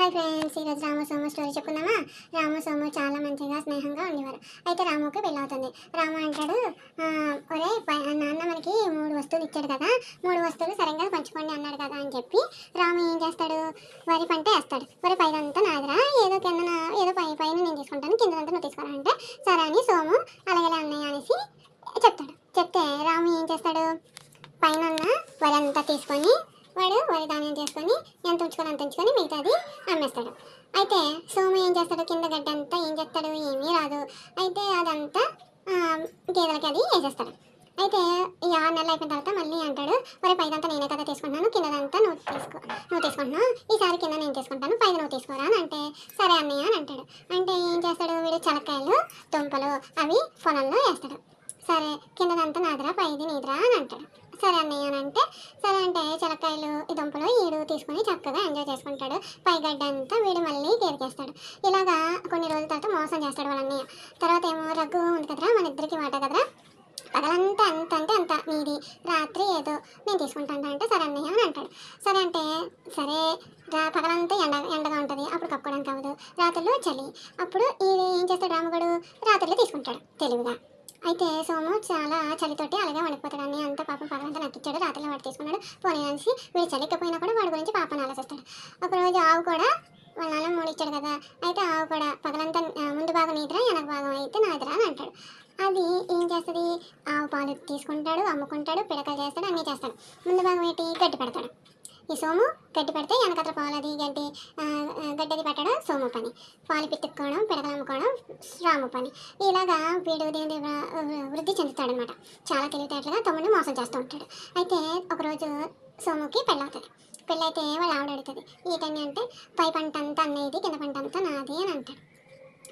Hi friends ఈరోజు Ramu Somu story చెప్పుకుందామా? రాము సోము చాలా మంచిగా స్నేహంగా ఉండేవారు. అయితే రాముకి పెళ్ళవుతుంది రాము అంటాడు ఒరే నాన్న మనకి మూడు వస్తువులు ఇచ్చాడు కదా మూడు వస్తువులు సరిగ్గా పంచుకోండి అన్నాడు కదా అని చెప్పి రాము ఏం చేస్తాడు? వరి పంట వేస్తాడు. వరి పైదంతా నాదిరా ఏదో కింద ఏదో పై పైన నేను తీసుకుంటాను కిందంతా నువ్వు తీసుకోరా అంటే సరే అని సోము అలాగే అన్నయ్య అనేసి చెప్తాడు. చెప్తే రాము ఏం చేస్తాడు? పైన ఉన్న వరి అంతా తీసుకొని వరి ధాన్యం చేసుకొని ఎంత ఉంచుకొని అంత ఉంచుకొని మిగతాది అమ్మేస్తాడు. అయితే సోము ఏం చేస్తాడు కింద గడ్డంతా ఏం చేస్తాడు ఏమీ రాదు. అయితే అదంతా గేదెలకి అది వేసేస్తాడు. అయితే ఈ ఆరు నెలలు అయిపోయిన తర్వాత మళ్ళీ అంటాడు మరి పైదంతా నేనే కదా తీసుకుంటున్నాను కిందదంతా నువ్వు తీసుకో నువ్వు తీసుకుంటున్నావు? ఈసారి కింద నేను తీసుకుంటాను పైన నువ్వు తీసుకోరా? అని అంటే సరే అన్నయ్య అని అంటాడు. అంటే ఏం చేస్తాడు వీడు? చలకాయలు దుంపలు అవి పొలంలో వేస్తాడు. సరే కిందదంతా నాదిరా పైది నీదిరా అని అంటాడు. సరే అన్నయ్య అని అంటే సరే అంటే చిలకాయలు ఈ దుంపలు ఈడు తీసుకొని చక్కగా ఎంజాయ్ చేసుకుంటాడు. పై గడ్డ అంతా వీడు మళ్ళీ చేస్తాడు ఇలాగా కొన్ని రోజుల తర్వాత మోసం చేస్తాడు వాళ్ళ అన్నయ్య. తర్వాత ఏమో రగ్గు ఉంది కదరా మన ఇద్దరికి వాట కదరా? పగలంతా అంత అంటే అంత నీది రాత్రి ఏదో నేను తీసుకుంటాను అంటే సరే అన్నయ్య అని అంటాడు. సరే అంటే సరే రా పగలంతా ఎండ ఎండగా ఉంటుంది అప్పుడు కప్పుకోవడానికి అవ్వదు. రాత్రులు చలి. అప్పుడు ఇది ఏం చేస్తాడు రామగడు? రాత్రులు తీసుకుంటాడు తెలివిగా. అయితే సోము చాలా చలితోటి అలాగే వణికిపోతాడు అన్ని అంతా పాపం పగలంతా నక్కిచ్చాడు రాత్రిలో వాడు తీసుకున్నాడు. పోనీ అనేసి వీడు చలికపోయినా కూడా వాడి గురించి పాపను ఆలోచిస్తాడు. ఒకరోజు ఆవు కూడా వాళ్ళ నాన్న మూడిచ్చాడు కదా. అయితే ఆవు కూడా పగలంతా ముందు భాగం నిద్ర వెనక భాగం అయితే నాదిరా అని అంటాడు. అది ఏం చేస్తుంది? ఆవు పాలు తీసుకుంటాడు అమ్ముకుంటాడు పిడకలు చేస్తాడు అన్నీ చేస్తాడు. ముందు భాగం ఏంటి? గడ్డి పెడతాడు. ఈ సోము గడ్డి పెడితే వెనకత్ర పాలది గడ్డి గడ్డది పెట్టడం సోము పని. పాలు పితుక్కోవడం పిడకలు అమ్ముకోవడం రాము పని. ఇలాగా వీడు దేని వృద్ధి చెందుతాడనమాట. చాలా తెలివితేటలుగా తమ్ముడిని మోసం చేస్తూ ఉంటాడు. అయితే ఒకరోజు సోముకి పెళ్ళవుతుంది. పెళ్ళైతే వాళ్ళ ఆవిడ అడుగుతుంది ఈటని అంటే పై పంట అంతా అన్నది కింద పంట అంతా నాది అని అంటాడు.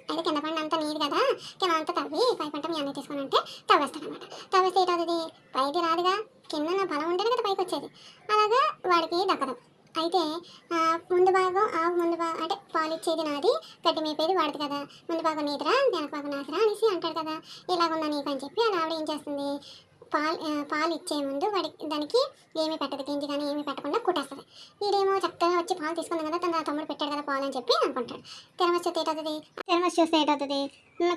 అయితే కింద పంట అంతా నీది కదా కింద అంతా తవ్వి పై పంట మీ అన్నయ్య తీసుకుని అంటే తవ్వేస్తాడనమాట. తవ్వేస్తే ఏటవుతుంది? పైకి రాదుగా కింద నా బలం ఉంటేనే కదా పైకి వచ్చేది అలాగా వాడికి దక్కదు. అయితే ముందు భాగం ఆ ముందు భాగం అంటే పాలు ఇచ్చేది నాది గడ్డి మేపేది వాడిది కదా. ముందు భాగం నీదిరా వెనక భాగం నాదిరా అనేసి అంటాడు కదా. ఇలాగున్నా నీకు అని చెప్పి అలా ఆవిడ ఏం చేస్తుంది? పాలు పాలు ఇచ్చే ముందు వాడికి దానికి ఏమీ పెట్టదు. గింజ కానీ ఏమీ పెట్టకుండా కుట్టేస్తుంది. వీడేమో చక్కగా వచ్చి పాలు తీసుకుందాం కదా తన తమ్ముడు పెట్టాడు కదా పాలు అని చెప్పి అనుకుంటాడు. తెరమస్ చూస్తే ఏటవుతుంది? తెరమస్ చూస్తే ఏటవుతుంది?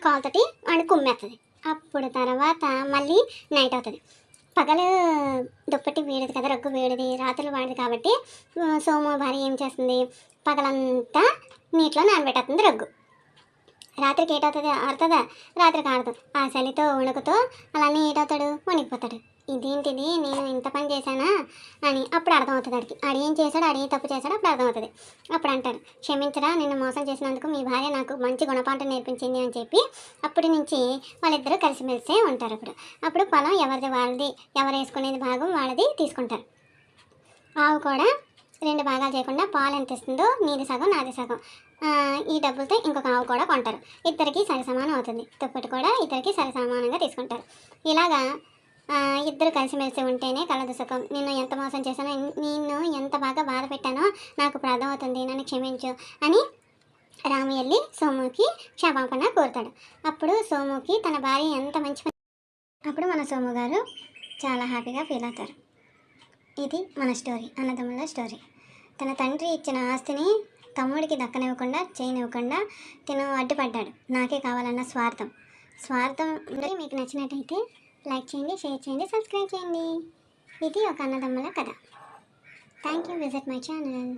కాలుతోటి వాడిని కుమ్మేస్తుంది అప్పుడు తర్వాత మళ్ళీ నైట్ అవుతుంది. పగలు దుప్పటి వేడిది కదా రగ్గు వేడిది రాత్రులు వాడదు కాబట్టి సోము భార్య ఏం చేస్తుంది? పగలంతా నీటిలో నానబెట్టేస్తుంది రగ్గు. రాత్రికి ఏటవుతుంది ఆడుతుందా రాత్రికి ఆడదు ఆ చలితో ఉణుకుతో అలానే ఏటవుతాడు వణికిపోతాడు. ఇదేంటిది? నేను ఇంత పని చేశానా? అని అప్పుడు అర్థమవుతుంది అడిగి అడి ఏం చేశాడు ఆడు తప్పు చేశాడు అప్పుడు అర్థమవుతుంది. అప్పుడు అంటాడు క్షమించరా నిన్ను మోసం చేసినందుకు మీ భార్య నాకు మంచి గుణపాఠం నేర్పించింది అని చెప్పి అప్పటి నుంచి వాళ్ళిద్దరూ కలిసిమెలిసే ఉంటారు అప్పుడు. అప్పుడు పొలం ఎవరిది వాళ్ళది? ఎవరు వేసుకునేది భాగం వాళ్ళది తీసుకుంటారు. ఆవు కూడా రెండు భాగాలు చేయకుండా పాలు ఎంత ఇస్తుందో నీది సగం నాది సగం. ఈ డబ్బులతో ఇంకొక ఆవు కూడా కొంటారు. ఇద్దరికి సరిసమానం అవుతుంది. తుప్పటి కూడా ఇద్దరికి సరిసమానంగా తీసుకుంటారు. ఇలాగా ఇద్దరు కలిసిమెలిసి ఉంటేనే కలదు సుఖం. నిన్ను ఎంత మోసం చేశానో నిన్ను ఎంత బాగా బాధ పెట్టానో నాకు ఇప్పుడు అర్థమవుతుంది. నన్ను క్షమించు అని రాము వెళ్ళి సోముకి క్షమాపణ కోరుతాడు. అప్పుడు సోముకి తన భార్య ఎంత మంచి అప్పుడు మన సోము గారు చాలా హ్యాపీగా ఫీల్ అవుతారు. ఇది మన స్టోరీ అన్నదమ్ముల స్టోరీ. తన తండ్రి ఇచ్చిన ఆస్తిని తమ్ముడికి దక్కనివ్వకుండా చేయనివ్వకుండా తిను అడ్డుపడ్డాడు. నాకే కావాలన్న స్వార్థం. స్వార్థం మీకు నచ్చినట్టయితే లైక్ చేయండి షేర్ చేయండి సబ్స్క్రైబ్ చేయండి. ఇది ఒక అన్నదమ్ముల కథ. Thank you visit my channel.